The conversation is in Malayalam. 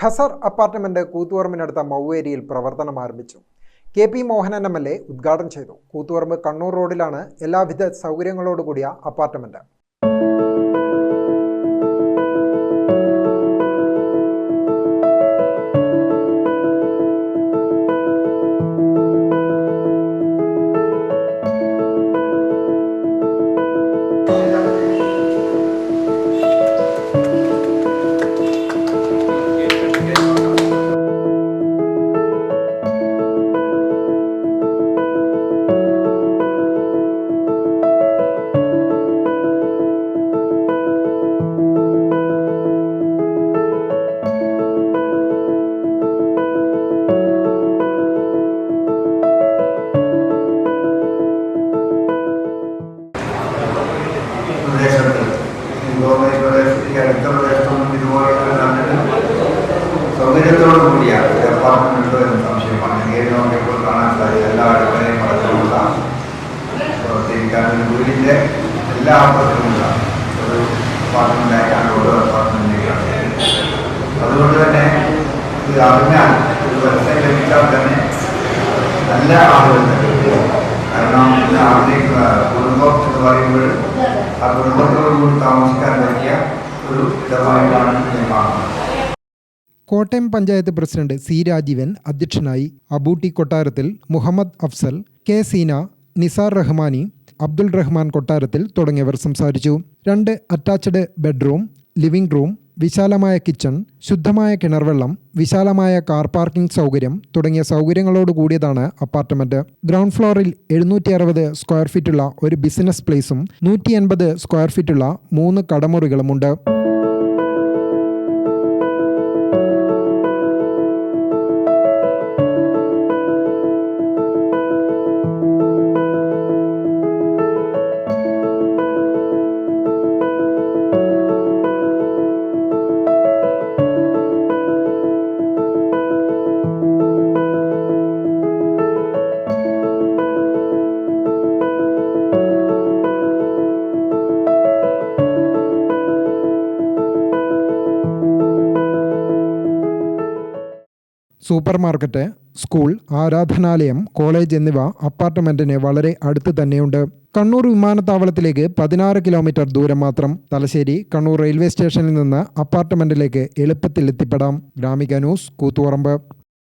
ഖസർ അപ്പാർട്ട്മെന്റ് കൂത്തുപറമ്പിനടുത്ത മൗവേരിയിൽ പ്രവർത്തനം ആരംഭിച്ചു. K P Mohanan M L A ഉദ്ഘാടനം ചെയ്തു. കൂത്തുപറമ്പ് കണ്ണൂർ റോഡിലാണ് എല്ലാവിധ സൗകര്യങ്ങളോടുകൂടിയ അപ്പാർട്ട്മെന്റ്. ഒരു എല്ലാ അപ്പുറത്തുമുള്ള ഒരു അപ്പാർട്ട്മെന്റ് ആയിട്ടാണ് ഓരോ അപ്പാർട്ട്മെന്റിലേക്കാണ് അതുകൊണ്ട് തന്നെ ഇത് അറിഞ്ഞാൽ ഒരു വെബ്സൈറ്റ് ലഭിച്ചാൽ തന്നെ നല്ല ആളുകൾ കാരണം ഇന്ന് ആഗ്രഹിക്കുന്ന കുടുംബം എന്ന് പറയുമ്പോൾ ആ താമസിക്കാൻ പറ്റിയ ഒരു ഇടമായിട്ടാണ് ഞാൻ കാണുന്നത് കോട്ടയം പഞ്ചായത്ത് പ്രസിഡന്റ് സി രാജീവൻ അധ്യക്ഷനായി അബൂട്ടി കൊട്ടാരത്തിൽ മുഹമ്മദ് അഫ്സൽ കെ സീന നിസാർ റഹ്മാനി അബ്ദുൾ റഹ്മാൻ കൊട്ടാരത്തിൽ തുടങ്ങിയവർ സംസാരിച്ചു. രണ്ട് അറ്റാച്ച്ഡ് ബെഡ്റൂം ലിവിംഗ് റൂം വിശാലമായ കിച്ചൺ ശുദ്ധമായ കിണർവെള്ളം വിശാലമായ കാർ പാർക്കിംഗ് സൗകര്യം തുടങ്ങിയ സൗകര്യങ്ങളോട് കൂടിയതാണ് അപ്പാർട്ട്മെന്റ് ഗ്രൗണ്ട് ഫ്ലോറിൽ എഴുന്നൂറ്റി അറുപത് സ്ക്വയർ ഫീറ്റുള്ള ഒരു ബിസിനസ് പ്ലേസും നൂറ്റി എൺപത് സ്ക്വയർ ഫീറ്റുള്ള മൂന്ന് കടമുറികളുമുണ്ട്. സൂപ്പർ മാർക്കറ്റ് സ്കൂൾ ആരാധനാലയം കോളേജ് എന്നിവ അപ്പാർട്ട്മെന്റിന് വളരെ അടുത്ത് തന്നെയുണ്ട്. കണ്ണൂർ വിമാനത്താവളത്തിലേക്ക് പതിനാറ് കിലോമീറ്റർ ദൂരം മാത്രം തലശ്ശേരി കണ്ണൂർ റെയിൽവേ സ്റ്റേഷനിൽ നിന്ന് അപ്പാർട്ട്മെന്റിലേക്ക് എളുപ്പത്തിൽ എത്തിപ്പെടാം. ഗ്രാമിക ന്യൂസ് കൂത്തുപറമ്പ്.